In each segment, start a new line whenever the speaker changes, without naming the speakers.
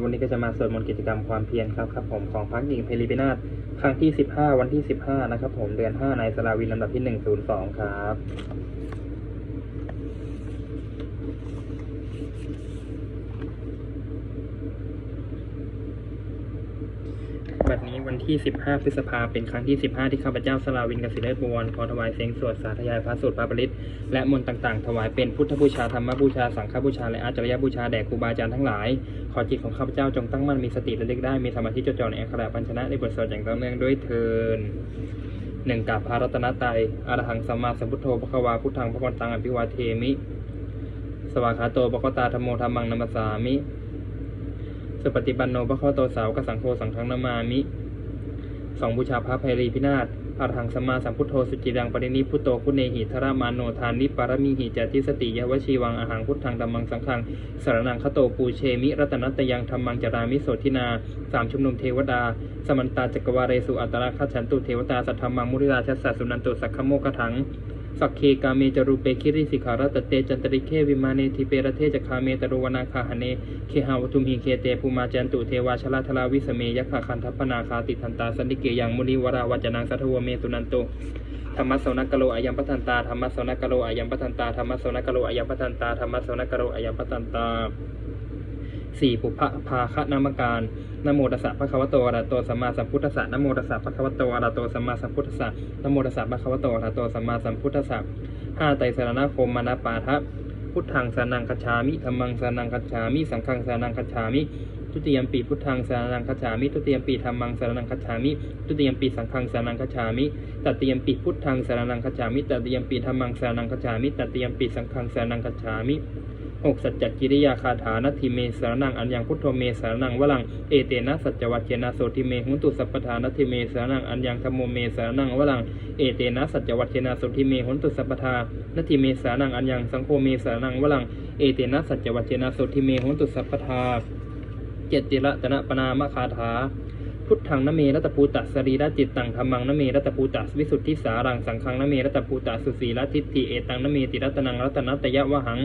วันนี้ก็จะมาสวดมนต์กิจกรรมความเพียรครับครับผมของพักหญิงเพลิพินาศครั้งที่ 15 วันที่ 15 นะครับผมเดือน 5 ในสลาวินลำดับที่ 102 ครับ บัดนี้ วันที่ 15 พฤษภาเป็นครั้งที่ 15 ที่ข้าพเจ้าสลาวินกสิเลศบวรขอถวายเสียงสวดสาธยายพระสูตรพระปริตและมนต์ต่างๆ ถวายเป็นพุทธบูชาธรรมบูชาสังฆบูชาและอาจารยบูชาแด่ครูบาอาจารย์ทั้งหลาย ขอจิตของข้าพเจ้าจงตั้งมั่นมีสติระลึกได้มีสมาธิจดจ่อในอัคราปัญชนะในบทสวดอย่างต่อเนื่องด้วยเทินหนึ่งกับพระรัตนตรัยอรหังสัมมาสัมพุทโธพระควาพุทธังพระวันตังอภิวาเทมิ สวากขาโตปะกตาธรรมโมธรรมังนัมสสามิ สุปฏิปันโนพระข้อโตสาวกสังโฆสังฆนามามิ สองบูชาพระภัยรีพินาศอรหังสัมมาสัมพุทโธสุจิรังปรินิพุโตพุเนหิทรามานโนทานิปารมีหิจติสติยวชีวังอาหังพุทธังดัมมังสังขังสารนังคโตปูเชมิรัตนัตยังธรรมังจารามิโสทินาสามชุมนุมเทวดา สมันตาจักรวาเรสุอัตราคัจฉันตุเทวตาสัทธรรมังมุริราชสัสสุนันตุสักขโมกถัง สักเคกาเมจรูเปคิริสิขารัตเตจันตริเควิมาเนทิเปรเทจคาเมตรวนาคาหเนเคหาวทุมหิเคเตภูมาจันตุเทวาชลาทลาวิสเมยัคขคันทัพนาคาติทันตาสันนิเกยังมุนิวราวัจนังสัทวเมตุนันตุธรรมะโสนกโลอายัมปทันตาธรรมะโสนกโลอายัมปทันตาธรรมะโสนกโลอายัมปทันตาธรรมะโสนกโลอายัมปทันตา สี่ปุพพะภาคะนามการนโมตัสสะพระคะวะโตอะระหะโตสัมมาสัมพุทธัสสะนโมตัสสะพระคะวะโตอะระหะโตสัมมาสัมพุทธัสสะนโมตัสสะพระคะวะโตอะระหะโตสัมมาสัมพุทธัสสะห้าไตรสรณคมมนาปาทะพุทธังสานังคัจามิธรรมังสานังคัจามิ สังฆังสานังคัจามิทุติยมปีพุทธังสานังคัจามิทุติยมปีธรรมังสานังคัจามิทุติยมปีสังฆังสานังคัจามิตติยมปีพุทธังสานังคัจามิตติยมปีธรรมังสานังคัจามิตติยมปีสังฆังสานังคัจามิ หกสัจจกิริยาคาถานัติเมสารนังอัญญังพุทโธเมสารนังวลังเอเตนะสัจจวัคเชนะโสติเมหุนตุสัพพทานัติเมสารนังอัญญังธรรมโมเมสารนังวลังเอเตนะสัจวัคเชนะโสติเมหุนตุสัพพทานัติเมสารนังอัญญังสังโฆเมสารนังวลังเอเตนะสัจวัคเชนะโสติเมหุนตุสัพพทาเจติระตนะปนามคาถา พุทธังนเมรัตปูตะสรีระจิตตังธรรมังนเมรัตปูตะวิสุทธิสารังสังฆังนเมรัตปูตะสุสีละทิฏฐิเอตังนเมติรัตนังรัตนัตยะวหัง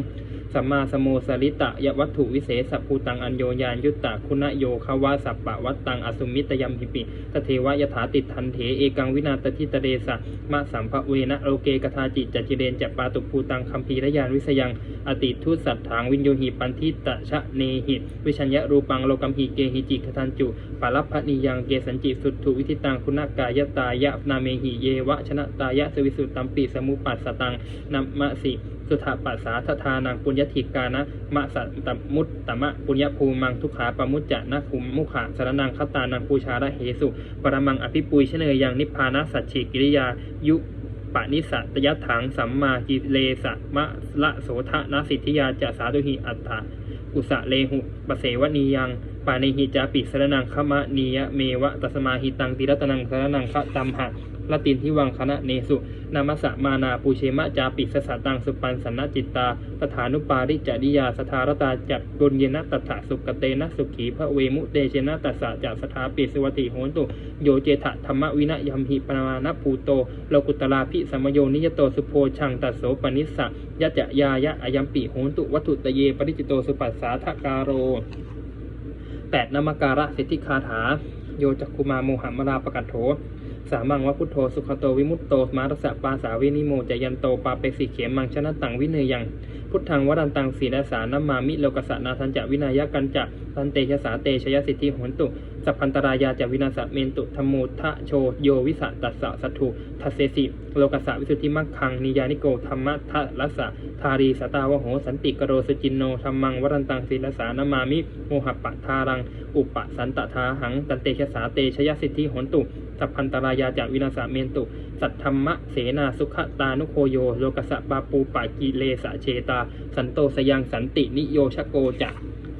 สัมมาสโมสลิตะยวัตถุวิเศษภูตังอัญโยยานยุตตะคุณโยคาวาสัปปะวัตตังอสุมิตยัมหิปิตเทวยถาติทันเถเอกังวินาตทิตเดสะมะสัมภเวนะโลเกกทาจิจจิเรนจะปาตุภูตังคัมภีรยานวิสยังอติทุสัตถางวินโยหิปันทิตะชะเนหิ วิชัญญะรูปังโลกัมหิเกหิจิคทันจุปาลัพพนิยังเกสัญจิสุทธุวิธิตังคุณกายตายะนาเมหิเยวะชนะตายะสวิสุตตัมปีสมุปัสสตังนัมมะสิสุทธปัสสาทธานังปุญญธิกานะมะสัตตมุตตมะปุญญภูมังทุขาปมุจจะนะคุมมุขะสรนังคตานังปูชาระเหสุ ปรมังอภิปุยเชเนยยังนิพพานะสัจฉิกิริยายุปะนิสัตยถังสัมมากิเลสะมะละโสทะนะสิทธิยาจะสาธุหิอัตถากุสะเลหุปเสวนียัง ปานิหิจาปิสรนังขมะนียะเมวะตัสมาหิตังติรัตนังสรนังคะตัมหะละตินทิวังคณะเนสุนามสะมานาปูเชมะจาปิสสะตังสุปันสันนจิตตาตถานุปาริจดิยาสทารตาจักกุญเยนะตถาสุกเตนะสุขีพระเวมุเตเชนะตัสสะจัสถาปิสวัติโหนตุโยเจทะธรรมวินะยมหิปนานภูโตโลกุตลาภิสมโยนิยโตสุโพชังตัสโสปนิสสะยะจะยายะอายัมปิโหนตุวัตถุตเยปริจิโตสุปัสสาทกาโร แปดนามการะสิทธิคาถา โยจักคุมาโมหมราปกัตโถ สามังวะพุทโธสุขโตวิมุตโตมารสะปาสาวินิโมจยันโตปาเปสิเขมังชนะตังวิเนยัง พุทธังวรันตังสีดาสานามามิโลกสะนาทันจะวินายกันจะตันเตชะสาเตชยสิทธิโหนตุสัพพันตรายาจวินาสเมนตุธรมูทะโชโยวิสะตัสสะสัตถุทัสเสสิ โลกสะวิสุทธิมักขังนิยานิโกธรรมะทะลัสสะทารีสตาวโหสันติกโรสจินโนธรรมังวรันตังศีลสานามามิ โมหปะทารัง อุปะสันตทาหัง ตันเตชะสาเตชยสิทธิหนตุสัพพันตรายาจวินาสเมนตุ สัทธรรมะเสนาสุขตานุโคโย โลกสะปาปูปะกิเลสะเชตา สันโตสยังสันตินิโยชโกจะ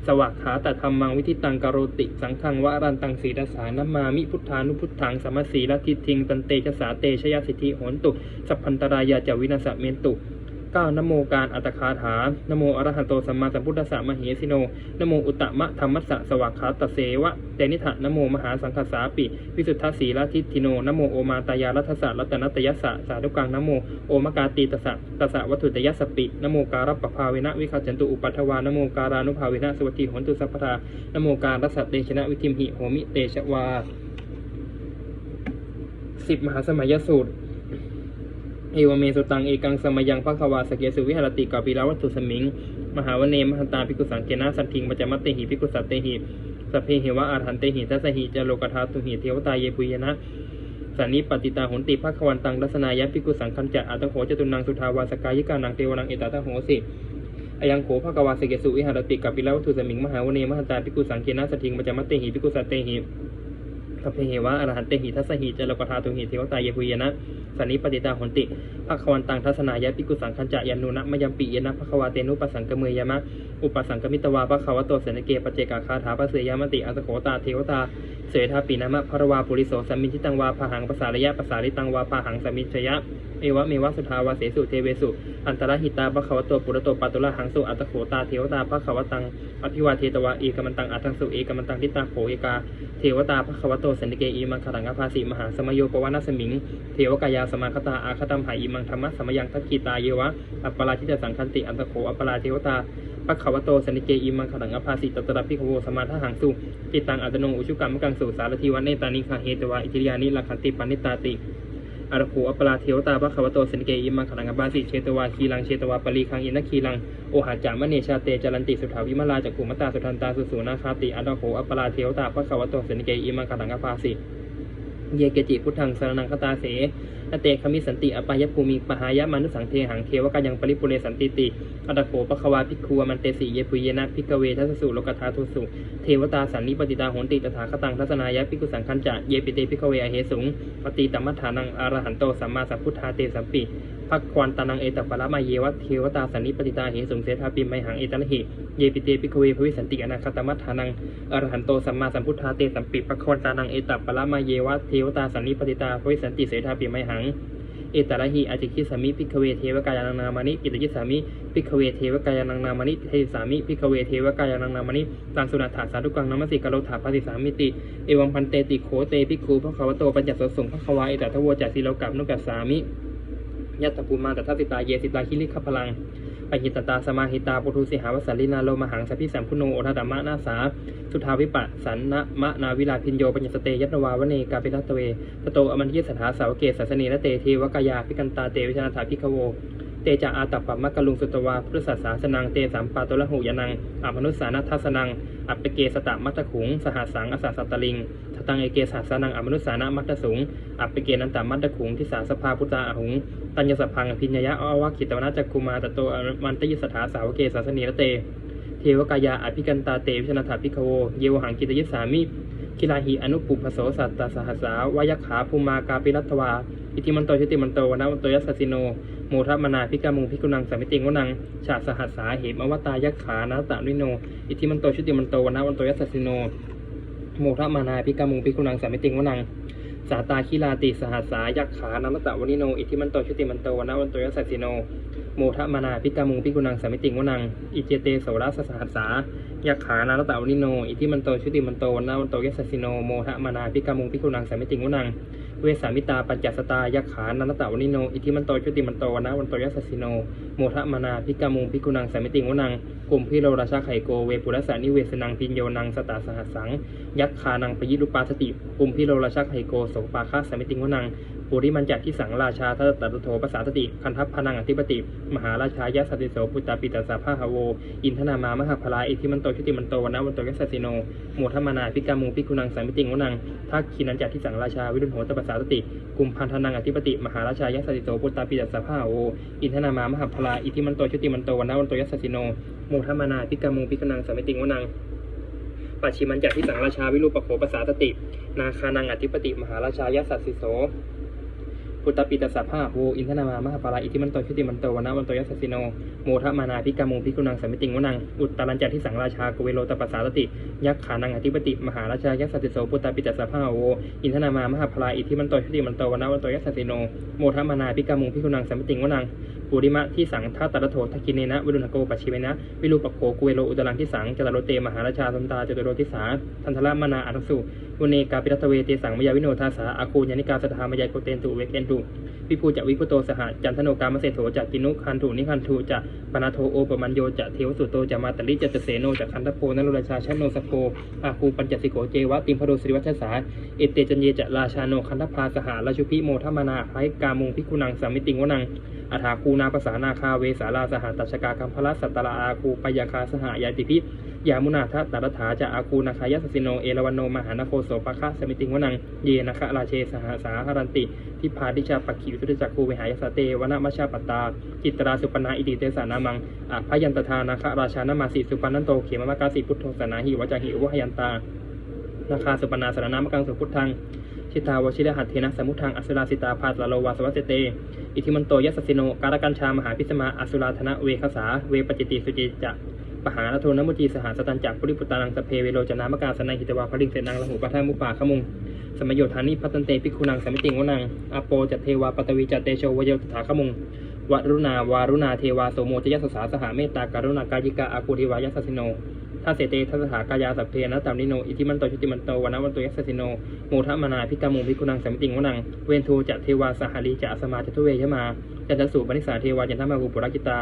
สวักขาตธรรมังวิธิตังกโรติ สังฆังวะรันตังสีรสานามามิพุทธานุพุทธังสมัสีลทิทิงตันเตชะสาเตชยสิทธิโหนตุ สัพพันตรายาจวินาสเมนตุ 9นโมการอัตคาถานโมอรหันโตสัมมาสัมพุทธัสสะมเหสิโนนโมอุตตมะธรรมัสสะสวากขาตเสวะเตนิถะนโมมหาสังคสาปิ วิสุทธสีลทิทิโนนโมโอมาตายารัตสะรัตนัตยัสสะสาธุกังนโมโอมกาตีตสะตสะวัตถุตยัสสปินโมการัปปภาเวนะวิคัจจันตุอุปัฏฐวานโมการานุภาเวนะสวัสดิโหนตุสัพพทานโมการรัสสะเตชนะวิธิมหิโหมิเตชวาสิบมหาสมัยสูตร เอวเมสุตังเอกังสมยังภควาสเกสุวิหารติกาปิลาวัตถุสมิง มหาวเนมหันตาภิกุสังเกนะสันทิงปัจมัตเตหิภิกุสัตเตหิสัพเพหิวะอาหันเตหิทัสหิจโลกธาตุหิเทวตาเยปุยนะสันนิปติตาหนติภควันตังรัสนายะภิกุสังคัญจะอัตโหจตุนังสุทาวาสกายิกานังเทวนังเอตตาโหสิอยังโขภควาสเกสุวิหารติกาปิลาวัตถุสมิง มหาวเนมหันตาภิกุสังเกนะสันทิงปัจมัตเตหิภิกุสัตเตหิ สัพเพเหวะอรหันเตหิทัสหิจโลกธาตุหิเทวตาเยปุยนะสันนิปติตาหนติภควันตังทัศนายะภิกุสังคัญจะยันนุนะมยัมปิยนะภควาเตนุปสังกเมยมะอุปสังกมิตวาภควโตเสนเกปเจกาคาถาปเสยามติอัสโขตาเทวตาเสยทาปีนามะพระวาปุริโสสัมมิชิตังวาพหังภาษาระยะภาษาลิตังวาพหังสมิชยะเอวะเมวะสุทาวาเสสุเทเวสุอันตรหิตาภควโตปุระโตปัตุละหังสุอัตโขตาเทวตาภควตังอภิวาเทตวาเอกมันตังอัตังสุเอกมันตังทิตาโขเอกาเทวตาภควโตสันติเกอีมังคตังอภาสีมหาสมโยปวานาสมิง เทวกายาสมาคตาอาคตัมหาอิมังธรรมะสมยังทักขีตาเยวะ อัปปราชิตสังคันติอันตโขอัปปราเทวตาปัคขวโตสันติเกอิมังขลังอภาสีตตระพิโวสมาทหังสุจิตังอัตโนอุชุกรรมกังสุสารทิวันเนตานิคาเฮตวาอิจิริยานิลักขันติปานิตาติ อารคูอัปลาเทวตาพระขวโตสนิเกอิมังขลังบาสิเชตวาคีลังเชตวาปรีคังอินคีลังโอหาจามเนชาเตจรันติสุทาวิมาลาจักขุมตาสุทันตาสุสูนาคาติอารหูอัปลาเทวตาพระขวโตสนิเกอิมังขลังอภาสิ เยเกจิพุทธังสรนังคตาเสนเตคมิสันติอปายภูมิปหายมานุสังเทหังเทวกายังปริปุเรสันติติอัตโขปะควาพิกขวมันเตสีเยปุยเยนะพิกเวทัสสุโลกธาทุสุเทวตาสันนิปติตาโหนติตถาคตังทัศนายะพิกุสังคัญจะเยปิเตพิกเวอเหสุงปฏิตัมมัฏฐานังอรหันโตสัมมาสัพพุทธาเตสัมปิ ภักควันตานังเอตปะละมาเยวะเทวตาสันนิปติตาเหสุงเสธาปิมไมหังเอตระหิเยปิเตภิกเวภวิสันติอนาคตมัฏฐานังอรหันโตสัมมาสัมพุทธาเตสัมปิภักควันตานังเอตปะละมาเยวะเทวตาสันนิปติตาภวิสันติเสธาปิมไมหังเอตระหิอาจิคิสามิพิกเวเทวกายานังนามานิกิตยิสามิพิกเวเทวกายานังนามานิเทสามิพิกเวเทวกายานังนามานิตังสุนัตถาสาธุกังนามสิกะโลถาปฏิสามิติเอวังพันเตติโขเตพิกขูพระขาวโตปัญจสสงพระขวาเอตทะโวจัสิโลกับนุกัสสามิ ยัตถภูมาตทัสสิตาเยสิตาคิริขพลังปหิตตาสมาหิตาปุถุสิหาวสัลลินาโลมหังสัพพิสัมพุโนโอทตมะนาสา สุทาวิปัสสันนะมะนาวิลาพินโยปัญญสเตยัตนวาวเนกาปิรัตเวตโตอมันยิสถาสาวเกศสัสนนเตเทวกายาพิกันตาเตวิชนาถาพิกโวเตจาอาตัปปะมะกะลุงสุตวาพุทธศาสาสนังเตสัมปาตุละหูยานังอมนุสสานัททสนัง อัปเปเกสตะมัตขุง สหัสังอสสสัตตลิงทตังเอเกสาสนังอมนุสานะมัตสุง อัปเปเกนันตามัตขุงทิสาสภาพุตตาอหุง ตัญญสพังพิญญยะอวาคิตวนาจักกุมาตโตอมันตยิสถาสาวเกศาสนีรเต เทวกายาอภิกันตาเตวิชนาถาพิกโว เยวหังกิตยิสามิคิลาหิอนุปุพโสสัตตสหัสสาวายขาภูมากาปิรัตวา อิติมันโตชุติมันโตวนาวันโตยัสสสิโนโมทัมนาพิกามุงพิกุนังสามิติงวนังชาสหัสสาเหมอวตายักขานาตานิโน อิติมันโตชุติมันโตวนาวันโตยัสสสิโนโมทัมนาพิกามุงพิกุนังสามิติงวนังสาตาคิลาติสหัสสายักขานามตะวนิโน อิทิมันโตชุติมันโตวนาวันโตยัสสสิโน โมทะมานาพิกามุงพิกุนังสามิติงวนัง อิเจเตโสรัสสหัสสายักขานามตะวนิโน อิทิมันโตชุติมันโตวนาวันโตยัสสสิโน โมทะมานาพิกามุงพิกุนังสามิติงวนัง เวสามิตาปัญจสตายักขานันตะวนิโน อิทิมันโตชุติมันโตวนาวันโตยัสสิโน โมทะมานาพิกามุงพิกุนังสามิติงวนังกลุ่มพิโรราชาไขโกเวปุรสานิเวสนังพินโยนังสตาสหัสสัง ยักขานังปยิรุปาสติปุมพิโรราชาไขโกโสปาคาสามิติงวนัง ปุริมันจักที่สังราชาทัตตตโทภาษาสติ คันทัพพนังอธิปติ มหาราชายะสติโสปุตตาปิตาสาภาหโว อินทนามามหาพลาอิทิมันโตชุติมันโตวนาวันโตยัสสสิโนโมทมานาพิกามูพิกุนังสามิติงวนังทักขีนันจักที่สังราชาวิรุณโหตภาษาสติ กุมพันธนังอธิปติ มหาราชายะสติโสปุตตาปิตาสาภาหโว อินทนามามหาพลาอิทิมันโตชุติมันโตวนาวันโตยัสสสิโนโมทมานาพิกามูพิกุนังสามิติงวนังปัจฉิมันจากที่สังราชาวิรูปโขปสาสติ นาคานังอธิปติ มหาราชายสัสสิโส พุตตปิตสัพพะโวอินทนามามหาปาราอิทิมันโตชุติมันโตวนาวันโตยัสสิโนโมทมานาพิกามุพิกุนังสามิติงวนังอุตตรัญจักที่สังราชากเวโรตปัสสาสติยักขานังอธิปติมหาราชายัสสิโสพุตตปิตสัพพะโวอินทนามามหาปาราอิทิมันโตชุติมันโตวนาวันโตยัสสิโนโมทมานาพิกามุพิกุนังสามิติงวนังปุริมะที่สังทัตตระโถทกินเนนะวิรุณโกปัชชิเวนะวิรูปโขกุเวโลอุตรังที่สังจตารโตเตมหาราชาสันตาจตุโรทิสาทันทละมนาอัตสุ วเนกาปิรัตเวเตสังมยาวิโนทาสาอาคูญานิกาสถามยายโกเตนตุเวเกนตุวิภูจะวิพุโตสหจันทโนกามเสโถจะกินุคันถุนิคันถุจะปนาโทโอปมัญโยจะเทวสุโตจะมาตลิจะเตเสโนจะคันทโพนรุราชาชนโนสโพอาคูปัญจสิโกเจวะติมพโรสิริวัชสาเอเตจันเยจะราชาโนคันทพาสหราชุพิโมทมานาไคกามุงพิกุนังสามิติงวนังอาถาคูนาภาษานาคาเวสาลาสหตัชกาคัมพละสัตตราอาคูปยาคาสหายาติพิยามุนาทะตรถาจะอาคูนาคายสสิโนเอราวันโนมหานโคโสปะคะสมิติงวนังเยนะคะราเชสหาสาหรันติทิพาดิชาปักขีวิทุจักคูเวหายสเตวนะมชาปตา จิตราสุปนาอิติเตสานามังอะพยันตทานาคราชานามาสิสุปนันโตเขมมะกาสิพุทโธสนาหิวจาหิวะหยันตานาคาสุปนาสารนามกังสุพุทธัง ชิตาวชิรหัตเทนะสมุทังอสุราสิตาพาตลาโลวาสวัสเต อิทิมันโตยัสสิโนการกัญชามหาพิสมาอสุราธนะเวคสาเวปจิติสุจิจะปหาโทนมุจีสหสตันจักปุริปุตานังสเพเวโรจนามกาสนัยหิตวาพลิงเสนังละหูปะทามุปาขมุงสมโยธานิพัตันเตปิคุนังสมิติงวนังอโปจัตเทวาปตวีจัตเตโชวโยตถาขมุงวรุณาวารุณาเทวาโสโมจยัสสาสหเมตตาการุณากายิกาอาคูเทวายัสสิโน ทัสเสเตทัสสากายาสัพเพนะตามนิโน อิทิมันโตชุติมันโตวันนวันโตยัสสิโนโมทะมนาพิกามุงพิกุนังสมิติงวนัง เวนทูจะเทวาสหารีจะสมาจตุเวยมาจันทสูปนิสาเทวายันทมากุปุรักิตา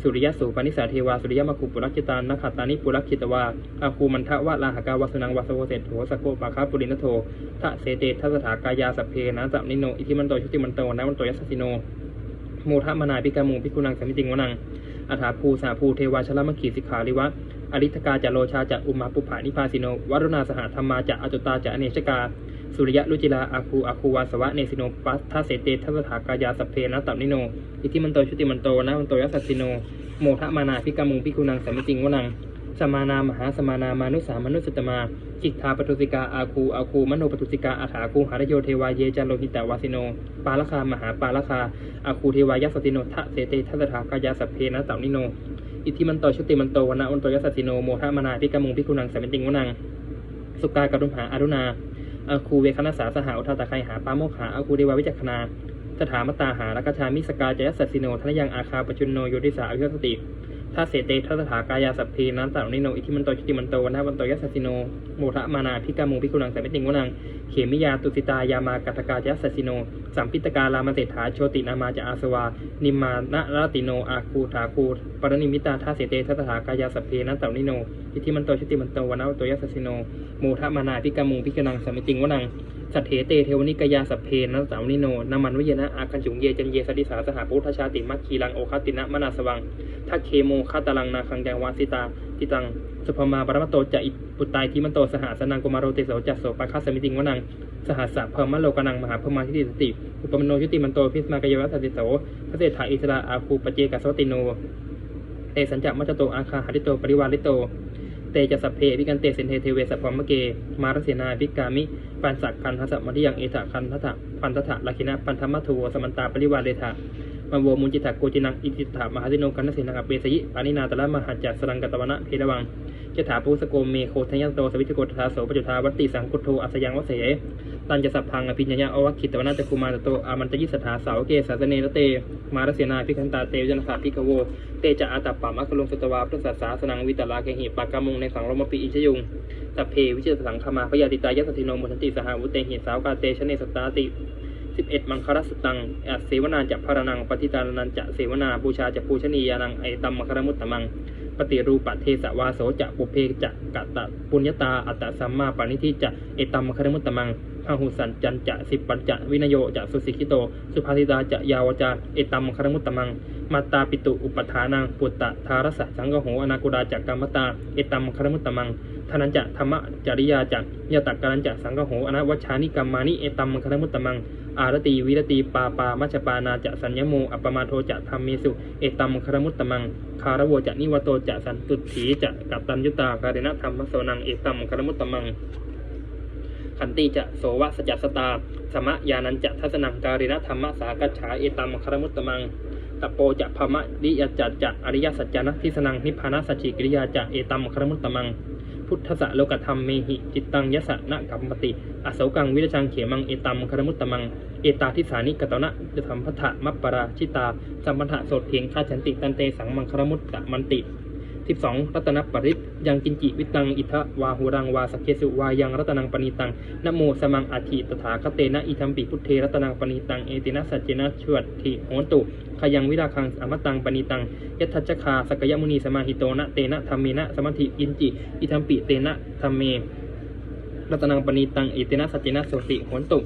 สุริยสูปนิสาเทวาสุริยมากุปุรักิตานักขตานิปุรคิตวาอาคูมันทะวะลาหกาวาสนังวาสโวเศษโถสโกปาคาปุรินโททะเสเตทัสสากายาสัพเพนะตามนิโน อิทิมันโตชุติมันโตวันนวันโตยัสสิโนโมทะมนาพิกามุงพิกุนังสัมติงวนังอัฐาภูสาภูเทวาชลมขีสิกขาริวะ อริธกาจะโลชาจะอุมาปุภานิพาสิโนวรุณาสหธรรมาจะอจุตาจะอเนชกา สุริยะลุจิลาอาคูอาคูวาสวะเนสิโนปัสทัสเสเตทัสถากายาสเพนะตัมนิโน อิทิมันโตชุติมันโตนะมันโตยัสสิโน โมทะมานาพิกามุงพิกุนังสมิติงวนังสมานามหาสมานามานุสามนุสตมาจิกทาปตุสิกาอาคูอาคูมโนปตุสิกาอาถาคูหารโยเทวาเยจันโลหิตาวาสิโน ปาลคามหาปาลคาอาคูเทวายัสสิโนทะเสเตทัสถากายาสัพเพนะตัมนิโน อิทธิมันโตชุติมันโตวนะวันโตยัสสิโนโมทะมนาพิกามุงพิกุนังสมิติงวนัง สุกากรุณหาอารุณาอาคูเวคณสาสหาอุทาตะไคหาปาโมกหาอาคูเดวาวิจักขณาสถามตาหารักชามิสกาจยัสสิโนทนยังอาคาปจุนโนโยติสาอภิวัสติ ถ้าเสเตทัสถากายาสัพเพนันตานิโนอิทิมันโตชุติมันโตวันนะวันโตยัสสสิโนโมทะมานาพิกามุงพิกุนังสมิติงวนังเขมิยาตุสิตายามากัตกายัสสสิโนสัมพิตกาลามาเศรษฐาโชตินามาจะอาสวา นิมานะรติโนอาคูถาคูปรนิมิตาท่าเสเตทัสถากายาสัพเพนันตานิโนอิทิมันโตชุติมันโตวันนะวันโตยัสสสิโนโมทะมานาพิกามุงพิกนังสมิติงวนัง สัทเถเตเทวนิกยาสัพเพนัสสาวนิโนนามันวิเยนะอาคันจุงเยจันเยสติสาสหปุทธชาติมัคคีลังโอคตินะมนาสวังทักเคโมคาตลังนาคังยังวาสิตาติตังสุภมาปรมโตจะอิปุตตายทิมันโตสหสนังกุมารโรเตโสจัสโสปะคัสสมิติงวนังสหัสสะเพมมะโลกนังมหาเพมมาทิติสติอุปมโนยุติมันโตพิสมากยวัสติโสพระเศรษฐาอิสระอาคูปเจกัสวติโนเตสัญจมัจโตอาคาหาริโตปริวาริโต เตจะสัพเพพิกันเตสินเทเทเวสัพพมเก มารเสนาพิกามิ ปันสักคันทัสสะมทิยังเอถะคันทัส ปันทัสสะลักขินะปันธรรมัทโวสมันตาปริวาเรธามาโวมุนจิตะโกจินังอิจิตามหาสิโนกันนสินังอเปสยิปานินาตละมหาจัสสรังกตวนะเพรวังเจถาปุสโกเมโคทยันโตสวิทโกตถาโสปจุทาวัตติสังกุโทอัสยังวเสตันจะสัพพังอภิญญาอวัคคิตวนาจกุมารโตอามันตยิสถาสาวเกสาสเนรเต มารเสนาพิคันตาเตวจนสาพิกโว เตจะอาตัปปามัคคลงสตวาพุทธศาสาสนังวิตลาเกหิปากามุงในสังรมปีอิชยุง สัพเพวิเชตสังขมาพยาติตายัสติโนมุทันติสหาวุเตหิสาวกาเตชเนสตาติ11มังคารสตังอัสเสวนาจะพารนังปฏิตานันจะเสวนาบูชาจะปูชนียานังไอตัมมคารมุตตมัง ปฏิรูปเทสวาโสจะปุเพจะกะตะปุญญาตาอัตตสัมมาปานิทิจะเอตัมมคารมุตตมังพหุสันจันจะสิปัญจะวินโยจะสุสิกิโต สุภาสิตาจะยาวจาเอตัมมคารมุตตมังมาตาปิตุอุปทานังปุตตะทารสะสังกโหอนากุดาจักกรรมตาเอตัมมคารมุตตมังทนันจะธรรมจริยาจักยตักการันจะสังกโหอนาวัชานิกัมมานิเอตัมมคารมุตตมัง อารตีวิรตีปาปามัชปานาจะสัญญโมอัปมาโทจะธรรมเมสุเอตัมคารมุตตมัง คารวจะนิวโตจะสันตุถีจะกัปตัญยุตาการณธรรมโสนังเอตัมคารมุตตมัง ขันติจะโสวะสจัสตาสมะยานันจะทัสนังการิณธรรมสากัจฉาเอตัมคารมุตตมังตะโปจะพมะริยจัจจะอริยสัจจนะทิสนังนิพพานะสัจจิกิริยาจะเอตัมครมุตตมัง พุทธะโลกธรรมเมหิจิตตังยสะนะกัมปติอโศกังวิรชังเขมังเอตัมครมุตตมัง เอตาทิสานิกตนะยธรรมพัทธะมัปปราชิตาสัมปัฏฐะโสดเพียงฆาชันติตันเตสังมังครมุตตะมันติ 12 รัตนปริตยังกินจิวิตังอิทะวาหุรังวาสเคสุวายังรัตนังปณิตังนโมสมังอาทิตถาคเตนะอิทัมปิพุทเทรัตนังปณิตังเอตินะสัจเจนะชวดทิโหนตุขยังวิราคังอมตังปณิตังยัตถจคาสกยมุนีสมาหิโตนะเตนะธรรมเมนะสมัติกินจิอิทัมปิเตนะธรรมเมรัตนังปณิตังเอตินะสัจเจนะโสติโหนตุ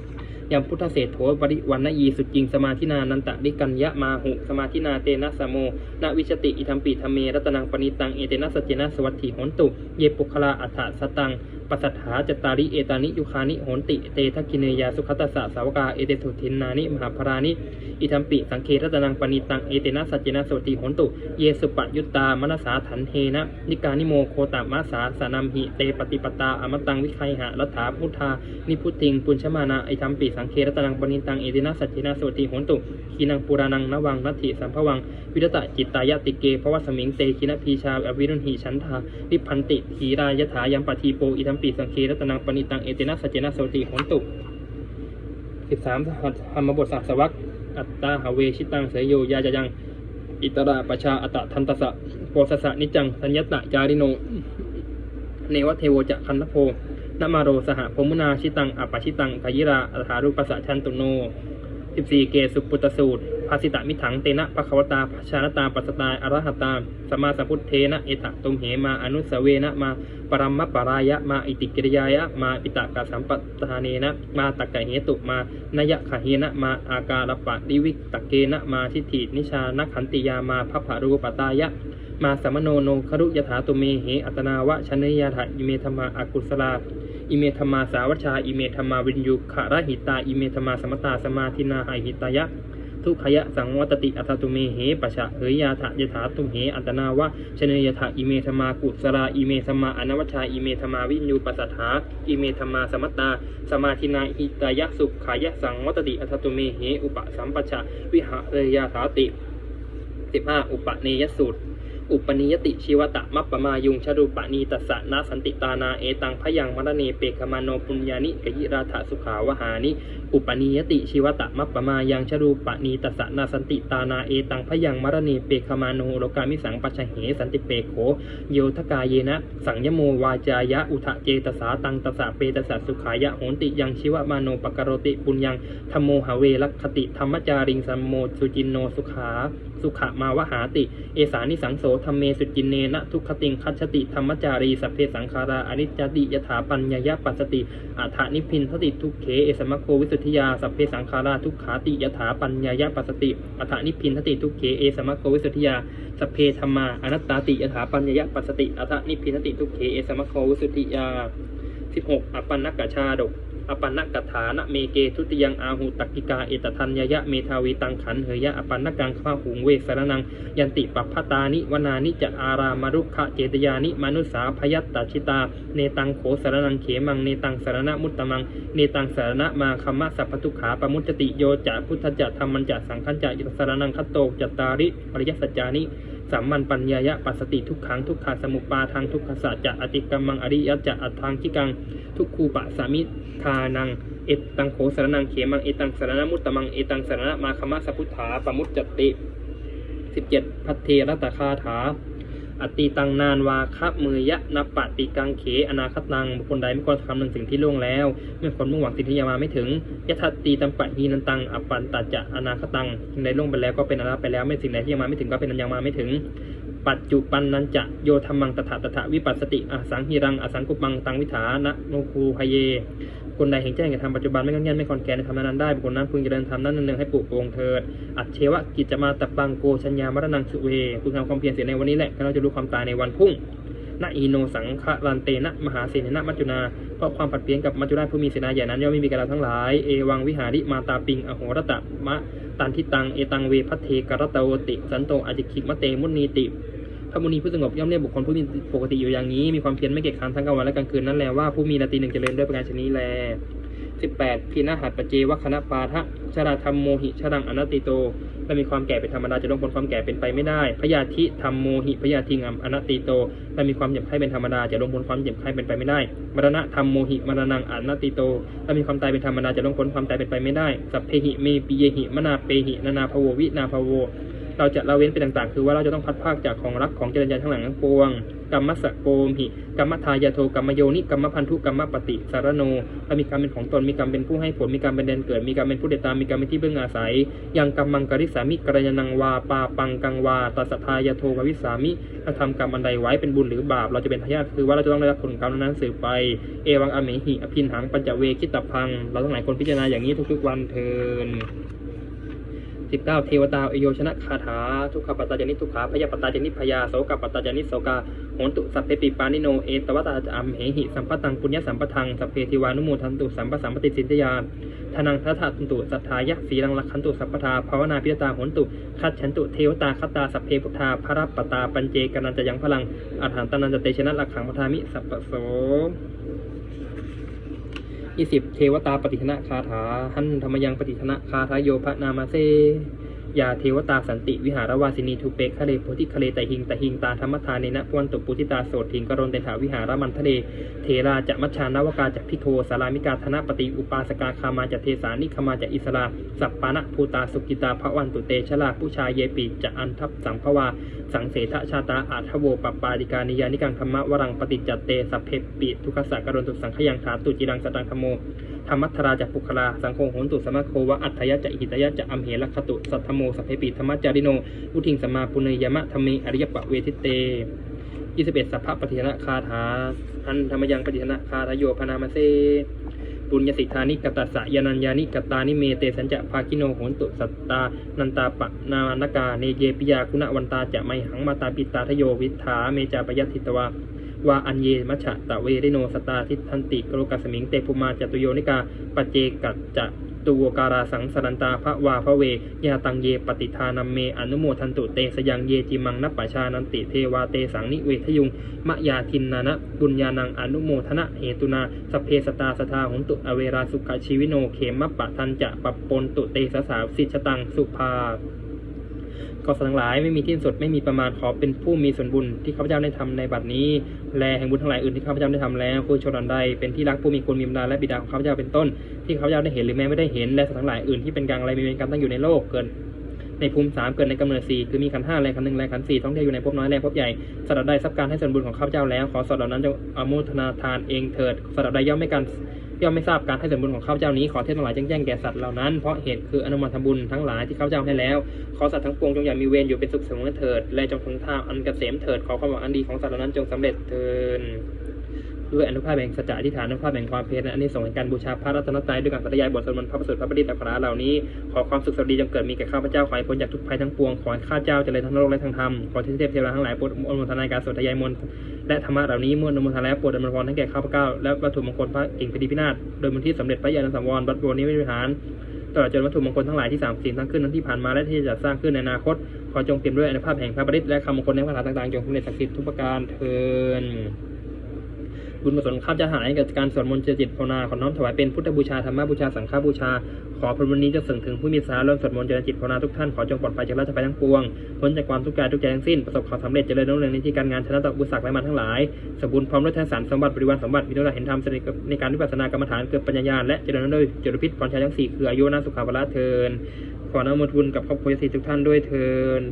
ยมพุทธเศษโถปริวันนยีสุดจริงสมาธินานันตะริกัญญะมาหุ สมาธินาเตนะสโมนาวิชติอิทัมปิธรมเมรัตนังปณิตังเอเตนะสเจนะสวัตถิโหนตุ เยปุคลาอัฏฐสตังปัสสัทธาจตาริเอตานิยุคานิโหนติเตทักิเนยาสุขตสสะสาวกาเอเตสุทินนานิมหาภรานิอิทัมปิสังเครัตนังปณิตังเอเตนะสัจเจนะสวัตถิโหนตุ เยสุปยุตตามนสาถันเทนะนิกานิโมโคตามาสาสานัมหิเตปฏิปตาอมตังวิไคหะรัฐาพุทธานิพุติงปุญชมานาไอธรรมปีสังเครตนังปณิตังเอตินะสัจจินาสวัสติโหนตุขีนังปุรานังนวังนัตถิสัมภวัง วิรตะจิตตายติเกภวสมิงเตคินพีชาอวิรุณหีชันทานิพันติทีรายถายัมปทีโปอิธรรมปีสังเครตนังปณิตังเอตินะสัจจินาสวัสติโหนตุสิบสามธรรมบทสัสวักอัตตาหเวชิตังเสยโยยาจยังอิตราปชาอัตตทันตสะโพสสะนิจังสัญญตะจาริโน เนวเทโวจะคันทโพ นมาโรสหพมุนาชิตังอัปชิตังกายิราอัฐารุปัสสะชันตุโน 14 เกสุปุตสูตรภาสิตะมิถังเตนะปะควตาภชานตาปัสตาอรหตาสมาสัมพุทเทนะเอตตุมเหมาอนุสเวนะมาปรัมมะปรายะมาอิติกิริยายะมาปิตากาสัมปทาเนนะมาตักกะเหตุมานยะขะเฮนะมาอาการปะดิวิกตะเกนะมาทิฏฐินิชานักขันติยามาพัพพารูปตายะมาสมโนโนครุยถาตุเมเหอัตนาวะชนยยถาอิเมธรรมาอากุศลา อิเมธมาสาวัชชา อิเมธมาวินยุขารหิตา อิเมธมาสมตาสมาธินาหหิตายะ ทุกขยะสังวัตติอัตตุเมเหปะชะเหยยาถะยถาตุเหอัตนาวะชนยถาอิเมธมากุศลาอิเมธมาอนวัชชาอิเมธมาวินยูปัสสาอิเมธมาสมตา สมาธินาหิตายะสุขายะสังวัตติอัตตุเมเหอุปสัมปชะวิหะเรยาถาติสิบห้าอุปเนยสูตร อุปนิยติชีวตะมัปปมายุงชรูปนีตัสสะนาสันติตานาเอตังพยังมรเนเปกมาโนปุญญานิกยิราธาสุขาวหานิอุปนิยติชีวตะมัปปมายังชรูปนีตัสสะนาสันติตานาเอตังพยังมรเนเปกมาโนโลกามิสังปัจฉเหสันติเปโขโยทกาเยนะ สังยโมวาจายะอุทะเจตสาตังตสสะเปตสสะสุขายะโหนติยังชีวมาโนปกรโรติปุญญังธรรมโมหเวลักขติธรรมจาริงสัมโมสุจินโนสุขา สุขมาวหาติ เอสานิสังโสธรรมเมสุจินเนนะทุกขติงคัจฉติธรรมจารีสัพเพสังขาราอนิจจติยถาปัญญายปัสติอัฏฐานิพินทติทุกเขเอสมะโควิสุทธิยาสัพเพสังขาราทุกขาติยถาปัญญายปัสติอัฏฐานิพินทติทุกเขเอสมะโควิสุทธิยาสัพเพธรรมาอนัตตาติยถาปัญญายปัสติอัฏฐานิพินทติทุกเขเอสมะโควิสุทธิยา16อปปนนกชาดก อปปนนกถานะเมเกทุติยังอาหูตักกิกาเอตทัญญยะเมทาวีตังขันเหยยะอปปนนกังข้าหุงเวสรนัง ยันติปัพพตานิวนานิจะอารามารุขะเจตยานิมนุสาพยัตตชิตา เนตังโขสรนังเขมังเนตังสารณมุตตมัง เนตังสารณมาคัมมะสัพพทุขาปมุจติโยจะพุทธจะธรรมันจะสังฆันจะยสรนังคัตโตจัตตาริอริยสัจจานิ สัมมันปัญญายะปัสสติทุกขังทุกขาสมุปาทางทุกขศาจจะอติกรรมังอริยจะอัตทางคิกัง ทุกคูปะสามิทานัง เอตังโขสรนังเขมังเอตังสารณมุตตมังเอตังสารณมาคมะสัพุทธาปมุตจติสิบเจ็ดพัทเทรตคาถา อติตังนานวาคะมือยะนปติกังเข อนาคตังบุคคลใดไม่ควรทำหนึ่งสิ่งที่ล่วงแล้วไม่ควรมุ่งหวังสิ่งที่ยังมาไม่ถึงยะทัตตีตัมปะฮีนันตังอปันตัจจะอนาคตังสิ่งใดล่วงไปแล้วก็เป็นอนาคตไปแล้วไม่สิ่งใดที่ยังมาไม่ถึงก็เป็นอันยังมาไม่ถึง ปัจจุปันนันจะโยธรรมังตถาตถาวิปัสสติอสังหิรังอสังกุปังตังวิถานะโนคูพเย คนใดเห็นแจ้งแก่ธรรมปัจจุบันไม่งอนแงนไม่คอนแกนในธรรมนั้นได้บุคคลนั้นพึงเจริญธรรมนั้นหนึ่งให้ปลูกโปร่งเถิด อัจเชวะกิจมาตะปังโกชัญญามรณังสุเวพึงทำความเพียรเสียในวันนี้แหละก็เราจะรู้ความตายในวันพุ่งนอีโนสังฆรันเตนะมหาเสนนะมัจจุนาเพราะความผัดเปลี่ยนกับมัจจุราชผู้มีเสนาใหญ่นั้นย่อมไม่มีกับเราทั้งหลาย เอวังวิหาริมาตาปิง อโหรตะมะตันทิตัง เอตังเวพัทเทกรตโอติ สันโตอจิคิมะเตมุนีติ พระมุนีผู้สงบย่อมเรียกบุคคลผู้มีปกติอยู่อย่างนี้ มีความเพียรไม่เกียจคร้านทั้งกลางวันและกลางคืนนั่นแหละว่าผู้มีนาทีหนึ่งเจริญด้วยประการชนี้แลสิบแปดพีนาหัตปเจวคณะปาทะชราธรรมโมหิชรังอนัตติโตและมีความแก่เป็นธรรมดาจะลงพ้นความแก่เป็นไปไม่ได้พยาธิธรรมโมหิพยาธิงามอนัตติโตและมีความเจ็บไข้เป็นธรรมดาจะลงพ้นความเจ็บไข้เป็นไปไม่ได้มรณะธรรมโมหิมรณังอนัตติโตและมีความตายเป็นธรรมดาจะลงพ้นความตายเป็นไปไม่ได้สัพเพหิเมปิเยหิมนาเปหินานาภโววินาภโว เราจะละเว้นไปต่างๆ คือว่าเราจะต้องพัดภาคจากของรักของเจริญญาทั้งหลังทั้งปวงกรรมสะโกมหิกรรมทายาโทกรรมโยนิกรรมพันธุกรรมปฏิสารโนและมีกรรมเป็นของตนมีกรรมเป็นผู้ให้ผลมีกรรมเป็นเดนเกิด มีกรรมเป็นผู้เดดตามมีกรรมเป็นที่เบื้องอาศัย ยังกรรมังกริสามิกรยานังวาปาปังกังวาตัสทายาโทภวิสามิถ้าทำกรรมอันใดไว้เป็นบุญหรือบาป เราจะเป็นทายาทคือว่าเราจะต้องได้รับผลกรรมนั้นสืบไป เอวังอเมหิอภินหังปัญจเวคิตพัง เราทั้งหลายคนพิจารณาอย่างนี้ทุกๆวันเทิน สิบเก้าเทวตาอโยชนะคาถา ทุกขปัตตาจนิทุกขาพยาปัตตาจนิพยาโสกปัตตาจนิโสกาโหนตุสัพเพปิปานิโนเอตวตาจามเหหิสัมปตังปุญญสัมปทังสัพเพทิวานุโมทันตุสัมปสัมปติสินทยาทนังทัตถันตุสัทธายะสีลังลักขันตุสัพพทาภาวนาพิยตาโหนตุคัดฉันตุเทวตาคัตตาสัพเพพุทธาพระปตาปัญเจกนันจะยังพลังอัฏฐานตนันจะเตชนะลักขังพทามิสัพโส ยี่สิบเทวตาปฏิชนะคาถาหันธรรมยังปฏิชนะคาถาโยพระนามาเซ ยาเทวตาสันติวิหารวาสินีทุเปกคะเลโพธิคะเลตหิงตหิงตาธรรมทานเนนะพวนตุปุติตาโสถิงกรณเตถาวิหารมันทะเลเทราจะมัชานาวกาจะพิโทสารามิกาธนปฏิอุปาสกาคามาจะเทสานิคมาจะอิสราสัปปานะภูตาสุกิตาพระวันตุเตชลาผู้ชายเยปีจะอันทับสังภวา สังเสทชาตาอาทโวปปปาดิกานิยานิกังธรรมะวรังปฏิจจเตสัพเพปิทุกขสักรณตุสังขยังขาตุจิรังสตังธโมธรรมัทราจะปุคลาสังโฆโหนตุสมะโควะอัตถยะจะอิหิตยะจะอัมเหลักขตุสัทธโมสัพเพปิธรรมจาริโนอุทิงสมมาปุเนยมะธรรมิอริยปะเวทิเต21สัพพะปฏิชนะคาถาอันธรรมยังปฏิชนะคาทโยพนามาเซปุญญสิทธานิกตัสสะยานัญญานิกตานิเมเตสัญจะภาคิโนโหนตุสัตตา นันตาปะนานกาเนเยปิยาคุณวันตาจะไมหังมาตาปิตาทโยวิทธาเมจาปยัติตวาวาอัญเยมัชะตะเวริโนสตาทิทันติกโลกัสมิงเตภูมาจตุโยนิกาปเจกัจจะ ตูวการาสังสรันตาพระวาพระเวยาตังเยปฏิทานัมเมอนุโมทันตุเตสยังเยจิมังนัปปชานันติเทวาเตสังนิเวทยุงมะยาทินนานะบุญญานังอนุโมทนะเหตุนาสเพสตาสทาหุนตุอเวราสุขชีวิโนเขมะปะทันจะปปปนตุเตสสาวสิชตังสุภา ก็สัตว์ทั้งหลายไม่มีที่สุดไม่มีประมาณขอเป็นผู้มีส่วนบุญที่ข้าพเจ้าได้ทำในบัดนี้ แลแห่งบุญทั้งหลายอื่นที่ข้าพเจ้าได้ทำแล้วผู้ชนอันใดเป็นที่รักผู้มีคุณมีบรรดาและบิดาของข้าพเจ้าเป็นต้น ที่ข้าพเจ้าได้เห็นหรือแม้ไม่ได้เห็นและสัตว์ทั้งหลายอื่นที่เป็นกลางอะไรมีเวรกรรมตั้งอยู่ในโลกเกินในภูมิสามเกิดในกำเนิดสี่คือมีขันห้าแรงขันหนึ่งแรงขันสี่ท้องเที่ยวอยู่ในภพน้อยแรงภพใหญ่สัตว์ใดทรัพย์การให้ส่วนบุญของข้าพเจ้าแล้ว ขอสัตว์เหล่านั้นจงอโมทนาทานเองเถิดสัตว์ใดย่อมไม่การ ย่อมไม่ทราบการให้ส่วนบุญของข้าพเจ้านี้ขอเทพทั้งหลายแจ้งแก่สัตว์เหล่านั้นเพราะเหตุคืออนุโมทนาบุญทั้งหลายที่ข้าพเจ้าให้แล้วขอสัตว์ทั้งปวงจงอย่ามีเวรอยู่เป็นสุขสมอเถิดและจงถึงท่าอันเกษมเถิดขอความหวังอันดีของสัตว์เหล่านั้นจงสำเร็จเถิด ด้วยอนุภาพแห่งสัจจะอธิษฐานอนุภาพแห่งความเพียรอันนี้ส่งแห่งการบูชาพระรัตนตรัยด้วยการปฏิญาณบทสวดมนต์พระประเสริฐพระประดิษฐ์อัคราเหล่านี้ขอความสุขสวัสดีจงเกิดมีแก่ข้าพเจ้าขอให้พ้นจากทุกภัยทั้งปวงขอให้ข้าเจ้าเจริญทั้งโลกและทั้งธรรมขอเทพเทวดาทั้งหลายโปรดอนุโมทนาการสวดทยายมนต์และธรรมะเหล่านี้เมื่ออนุโมทนาแล้วโปรดอนุโมทนาให้งแก่ข้าพเจ้าและวัตถุมงคลพระเก่งพอดีพินาศโดยมูลที่สำเร็จพระญาณสังวรวัดโบนี้วิหารตลอดจนวัตถุมงคลทั้งหลายที่สามสิ่งทั้งขึ้นนั้นที่ผ่านมาและที่จะสร้างขึ้นในอนาคต ขอจงเปี่ยมด้วยอนุภาพแห่งพระบริตและคำมงคลในคาถาต่างๆ จงสำเร็จศักดิ์สิทธิ์ทุกประการเทิน บุญกุศลข้าพเจ้าหายกับการสวดมนต์เจริญจิตภาวนาขอน้อมถวายเป็นพุทธบูชาธรรมบูชาสังฆบูชา ขอพระบุญนี้จะส่งถึงผู้มีสาระเริ่มสวดมนต์เจริญจิตภาวนาทุกท่านขอจงปลอดภัยจากราชภัยทั้งปวงพ้นจากความทุกข์กายทุกใจทั้งสิ้นประสบความสำเร็จเจริญรุ่งเรืองในที่การงานชนะต่ออุปสรรคและมันทั้งหลายสมบูรณ์พร้อมด้วยทานสารสมบัติบริวารสมบัติมีด้วยเห็นธรรมสนิทในการวิปัสสนากรรมฐานเกิดปัญญาณและเจริญด้วยจตุพิษพรชัยทั้งสี่คืออายุนาสุขาภละเทินขอนำมทุนกับครอบครัวสีทุกท่านด้วยเทิน